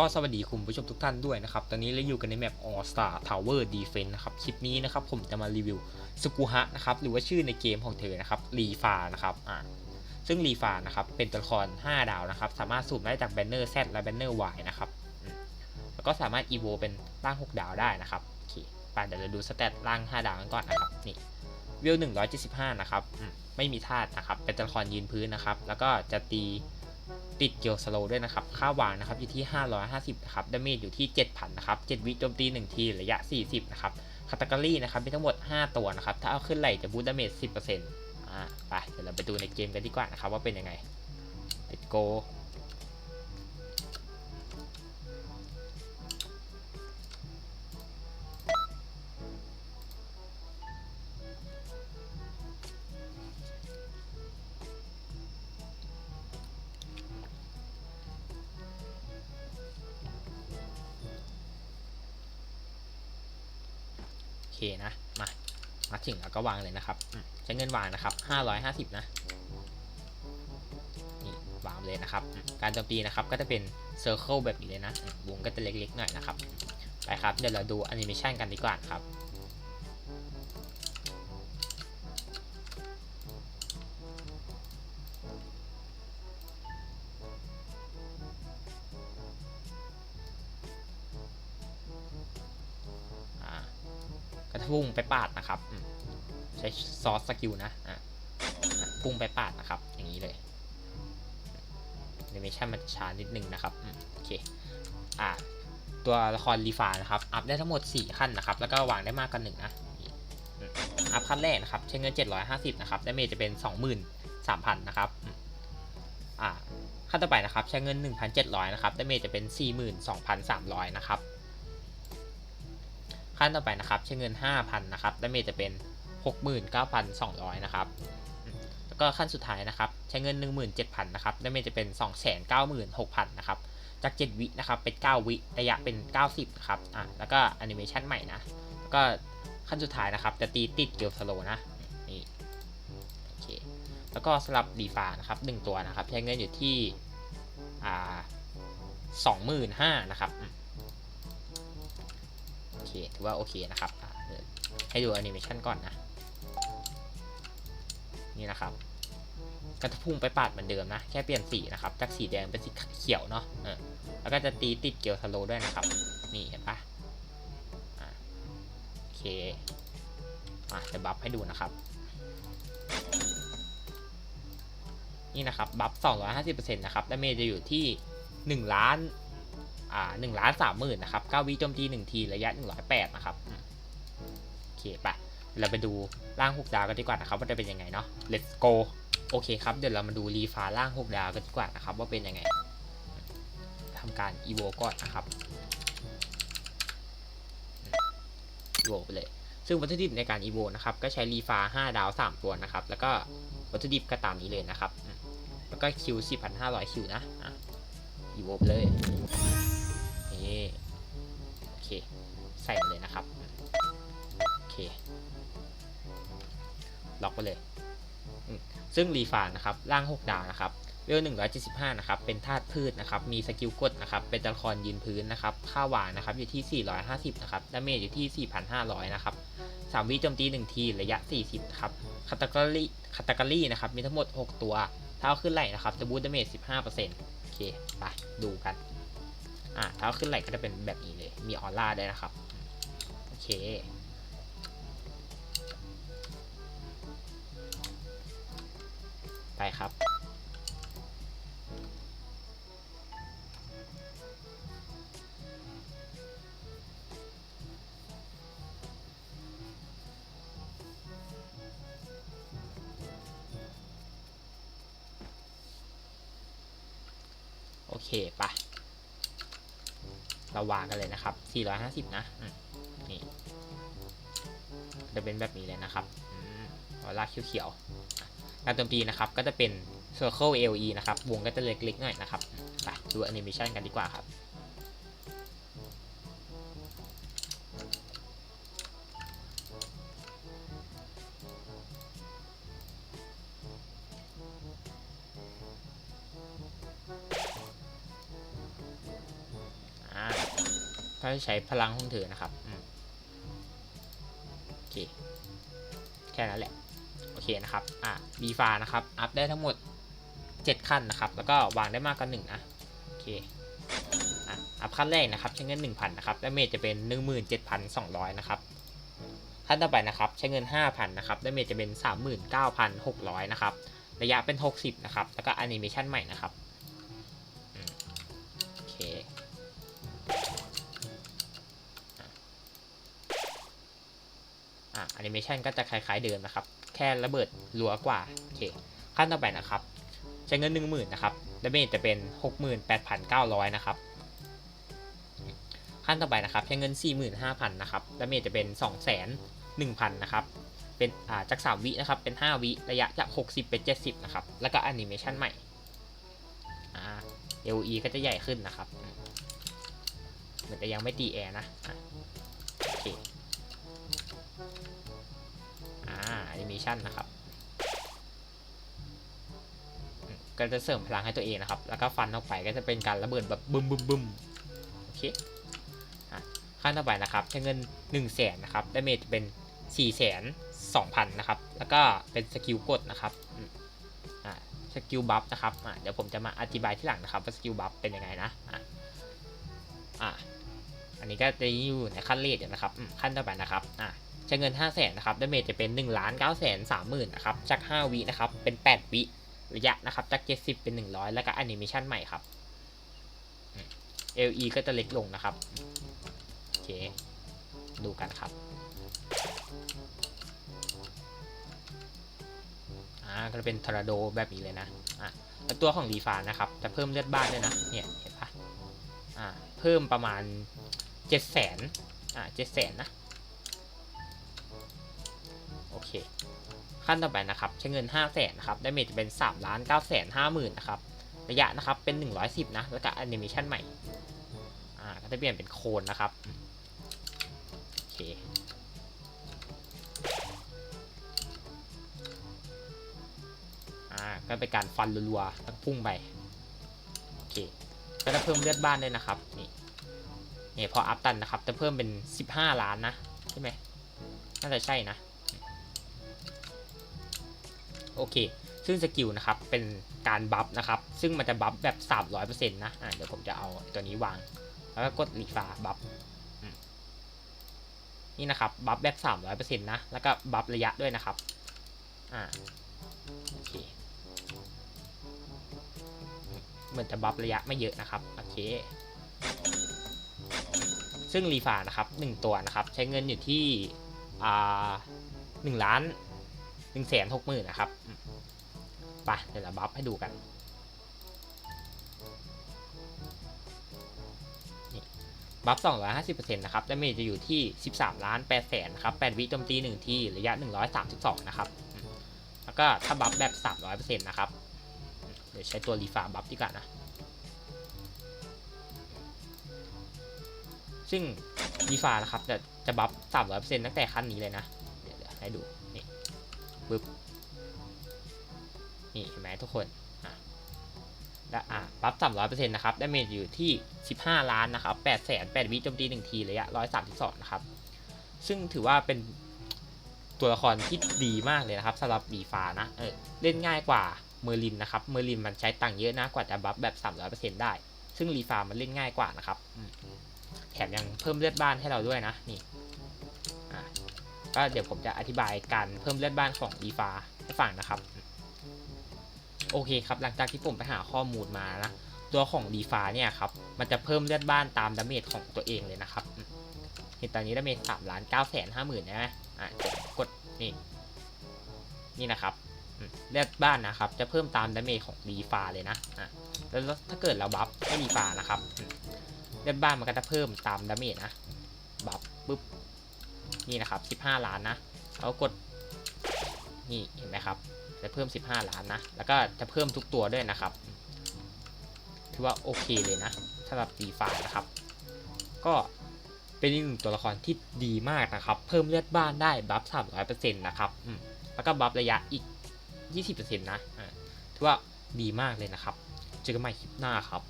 ก็สวัสดีคุณผู้ชมทุกท่านด้วยนะครับ ตอนนี้เราอยู่กันในแมป All Star Tower Defense นะครับ คลิปนี้นะครับผมจะมารีวิวสกุฮะนะครับ หรือว่าชื่อในเกมของเธอนะครับรีฟานะครับ อ่า ซึ่งรีฟานะครับ เป็นตัวละคร 5 ดาวนะครับ สามารถสูบได้จากแบนเนอร์ Z และแบนเนอร์ Y นะครับ แล้วก็สามารถอีโวเป็นร่าง 6 ดาวได้นะครับ โอเคไปเดี๋ยวเราดูสเตตร่าง 5 ดาวกันก่อนนะครับ นี่วิว175 นะครับ ไม่มีธาตุนะครับ เป็นตัวละครยืนพื้นนะครับ แล้วก็จะตี ติดเกียวสโลด้วยนะครับ ค่าวางนะครับอยู่ที่ 550นะครับดาเมจอยู่ที่ 7,000นะครับ7วิโจมตี 1 ทีระยะ 40นะครับคาตาการีนะครับมีทั้งหมด 5 ตัวนะครับ ถ้าเอาขึ้นไหลจะบูตดาเมจ 10%อ่าไปเดี๋ยวเราไปดูในเกมกันดีกว่านะครับว่าเป็นยังไงติดโก เคนะ มา มาถึงแล้วก็วางเลยนะครับ ใช้เงินวางนะครับ550นะ นี่วางเลยนะครับ การโจมตีนะครับก็จะเป็นเซอร์เคิลแบบนี้เลยนะ วงก็จะเล็กๆหน่อยนะครับ ไปครับ เดี๋ยวเราดูแอนิเมชันกันดีกว่าครับ พุ่งไปปาดนะครับ ใช้ซอสสกิลนะอะพุ่งไปปาดนะครับ อย่างนี้เลยแอนิเมชันมันช้านิดนึงนะครับอโอเคอ่าตัวละครรีฟานะครับ อัพได้ทั้งหมด 4 ขั้นนะครับ แล้วก็วางได้มากกว่าหนึ่งนะอัพขั้นแรกนะครับ ใช้เงิน 750 นะครับได้เมจจะเป็น 23,000 นะครับอ่าขั้นต่อไปนะครับ ใช้เงิน 1,700 นะครับได้เมจจะเป็น 42,300 นะครับ ขั้นต่อไปนะครับใช้เงิน 5,000นะครับดาเมจจะเป็น 69,200นะครับแล้วก็ขั้นสุดท้ายนะครับใช้เงิน 17,000นะครับดาเมจจะเป็น 296,000นะครับจาก 7 วินะครับเป็น 9 วิระยะเป็น 90นะครับอะแล้วก็แอนิเมชันใหม่นะแล้วก็ขั้นสุดท้ายนะครับจะตีติดเกลสโลนะนี่โอเคแล้วก็สำหรับดีฟานะครับ1ตัวนะครับใช้เงินอยู่ที่อ่า25,000นะครับ ถือว่าโอเคนะครับ ให้ดูแอนิเมชันก่อนนะ นี่นะครับก็จะพุ่งไปปาดเหมือนเดิมนะ แค่เปลี่ยนสีนะครับ จากสีแดงเป็นสีเขียวเนาะแล้วก็จะตีติดเกียวสโลว์ด้วยนะครับ นี่เห็นปะอะโอเคอะจะบัฟให้ดูนะครับ นี่นะครับ บัฟ 250%นะครับดาเมจจะอยู่ที่ 1 ล้าน หนึ่งล้านสามหมื่นนะครับเก้าวิโจมตีหนึ่งทีระยะหนึ่งร้อยแปดนะครับโอเคปะเราไปดูร่างหกดาวกันดีกว่านะครับว่าจะเป็นยังไงเนาะ let's go โอเคครับเดี๋ยวเรามาดูรีฟ้าร่างหกดาวกันดีกว่านะครับว่าเป็นยังไงทำการ evo ก่อนนะครับ evo ไปเลย ซึ่งวัตถุดิบในการ evo นะครับก็ใช้รีฟ้า 5 ดาว 3 ตัวนะครับ แล้วก็วัตถุดิบก็ตามนี้เลยนะครับ แล้วก็คิว4,500 คิวนะอะ evo ไปเลย โอเค ใส่เลยนะครับ โอเค ล็อกไปเลย ซึ่งรีฟานนะครับ ร่าง 6 ดาวนะครับเวล175 นะครับ เป็นธาตุพืชนะครับ มีสกิลกดนะครับ เป็นตัวละครยืนพื้นนะครับ ค่าวางนะครับ อยู่ที่ 450 นะครับ ดาเมจอยู่ที่ 4,500 นะครับ3วิโจมตี 1 ที ระยะ 40 นะครับคาตากรีคาตากรีนะครับ มีทั้งหมด 6 ตัวถ้าเอาขึ้นไหลนะครับ จะบูตดาเมจ 15%โอเค ไป ดูกัน อ่าถ้าขึ้นไหลก็จะเป็นแบบนี้เลย มีออร่าได้วยนะครับ โอเค ไปครับ โอเค ไป เราวางกันเลยนะครับ 450 นะนี่จะเป็นแบบนี้เลยนะครับอืมออร่าเขียวๆการโจมตีนะครับก็จะเป็น Circle AOE นะครับ วงก็จะเล็กๆหน่อยนะครับ ไปดูแอนิเมชันกันดีกว่าครับ ก็จะใช้พลังของเธอนะครับโอเคแค่นั้นแหละ โอเคนะครับ อะดีฟานะครับ อัพได้ทั้งหมด 7 ขั้นนะครับ แล้วก็วางได้มากกว่า1นะโอเคอะอัพขั้นแรกนะครับ ใช้เงิน 1,000นะครับดาเมจจะเป็น 17,200นะครับขั้นต่อไปนะครับ ใช้เงิน 5,000นะครับดาเมจจะเป็น 39,600นะครับ ระยะเป็น 60นะครับ แล้วก็แอนิเมชันใหม่นะครับ นิเมชันก็จะคล้ายๆเดิมนะครับ แค่ระเบิดรัวกว่าโอเคขั้นต่อไปนะครับ ใช้เงิน 10,000นะครับดาเมจจะเป็น 68,900 นะครับ ขั้นต่อไปนะครับ ใช้เงิน 45,000 นะครับดาเมจจะเป็น2,100,000 นะครับ เป็นาจาก 3 วินะครับ เป็น 5 วิระยะจาก 60 เป็น 70 นะครับ แล้วก็แอนิเมชันใหม่อ่า LE ก็จะใหญ่ขึ้นนะครับ เหมือนแต่ยังไม่ตีแอร์นะอะโอเค มชันนะครับก็จะเสริมพลังให้ตัวเองนะครับ แล้วก็ฟันออกไปก็จะเป็นการระเบิดแบบบึมบึมบึมโอเคอขั้นต่อไปนะครับใช้เงิน1 0 0 0 0แสนนะครับดาเมจเป็น4 2 0 0 0นะครับ แล้วก็เป็นสกิลกดนะครับสกิลบัฟนะครับเดี๋ยวผมจะมาอธิบายที่หลังนะครับว่าสกิลบัฟเป็นยังไงนะอ่าอ่าอันนี้ก็จะอยู่ในขั้นเลทอยู่นะครับขั้นต่อไปนะครับอ่า ใช้เงิน 5 0 0แสนนะครับดาเมจจะเป็น1 9 3 0 0 0 0นะครับจาก 5 วินะครับ เป็น 8 วิระยะนะครับ จาก 70 เป็น 100 แล้วก็แอนิเมชันใหม่ครับอืม LE ก็จะเล็กลงนะครับ โอเค ดูกันครับอ่าก็จะเป็นทอร์นาโดแบบนี้เลยนะอะแล้วตัวของรีฟานะครับ จะเพิ่มเลือดบ้านด้วยนะ เนี่ยเห็นปะอ่าเพิ่มประมาณเจ็ดแสนอ่าเจ็ดแสนนะ ขั้นต่อไปนะครับใช้เงิน 5 0 0แสนนะครับได้เมจจะเป็น3ล้าน9แสนห้าหมื่นนะครับระยะนะครับเป็น 110 นะ แล้วก็แอนิเมชันใหม่อ่าก็จะเปลี่ยนเป็นโคนนะครับโอเคอ่าก็เป็นการฟันรัวๆแล้วพุ่งไปโอเคก็จะเพิ่มเลือดบ้านด้วยนะครับนี่นี่พออัพตันนะครับจะเพิ่มเป็น 15 ล้านนะใช่ไหมน่าจะใช่นะ โอเค ซึ่งสกิลนะครับเป็นการบัฟนะครับ ซึ่งมันจะบัฟแบบ 300%นะอ่าเดี๋ยวผมจะเอาตัวนี้วาง แล้วก็กดรีฟาบัฟนี่นะครับบัฟแบบ 300%นะ แล้วก็บัฟระยะด้วยนะครับ อ่าโอเคเหมือนจะบัฟระยะไม่เยอะนะครับ โอเค ซึ่งรีฟานะครับ 1 ตัวนะครับ ใช้เงินอยู่ที่ อ่าหนึ่งล้าน หนึ่งแสนหกหมื่นนะครับอืมไปเดี๋ยวเราบัฟให้ดูกันนี่บัฟ250%นะครับดาเมจจะอยู่ที่ 13 ล้าน8แสนนะครับ 8 วิโจมตี 1 ที ระยะ 132 นะครับ แล้วก็ถ้าบัฟแบบ 300%นะครับ เดี๋ยวใช้ตัวรีฟาบัฟดีกว่านะ ซึ่งรีฟานะครับจะจะบัฟ300%ตั้งแต่ขั้นนี้เลยนะ เดี๋ยวให้ดู ปึ๊บนี่เห็นไหมทุกคนอะและอะบัฟ300%นต์นะครับดาเมจอยู่ที่15ล้านนะครับ8แสน8วิโจมตี1ทีระยะ132นะครับ ซึ่งถือว่าเป็นตัวละครที่ดีมากเลยนะครับสำหรับดีฟานะเออเล่นง่ายกว่าเมอร์ลินนะครับเมอร์ลินมันใช้ตังค์เยอะนะกว่าจะบัฟแบบ300%ได้ ซึ่งรีฟามันเล่นง่ายกว่านะครับแถมยังเพิ่มเลือดบ้านให้เราด้วยนะนี่ ก็เดี๋ยวผมจะอธิบายการเพิ่มเลือดบ้านของดีฟาให้ฟังนะครับ โอเคครับ หลังจากที่ผมไปหาข้อมูลมานะ ตัวของดีฟาเนี่ยครับ มันจะเพิ่มเลือดบ้านตามดาเมจของตัวเองเลยนะครับ เห็นตอนนี้ดาเมจสามล้านเก้าแสนห้าหมื่นใช่ไหมอะกดนี่ นี่นะครับเลือดบ้านนะครับ จะเพิ่มตามดาเมจของดีฟาเลยนะอะแล้วถ้าเกิดเราบัฟให้ดีฟานะครับเลือดบ้านมันก็จะเพิ่มตามดาเมจนะบัฟปุ๊บ นี่นะครับ 15 ล้านนะแล้วกดนี่เห็นไหมครับจะเพิ่ม 15 ล้านนะ แล้วก็จะเพิ่มทุกตัวด้วยนะครับถือว่าโอเคเลยนะสำหรับดีฟานะครับ ก็เป็นอีกหนึ่งตัวละครที่ดีมากนะครับ เพิ่มเลือดบ้านได้บัฟ300%นะครับอืมแล้วก็บัฟระยะอีก 20%นะถือว่าดีมากเลยนะครับ เจอกันใหม่คลิปหน้าครับ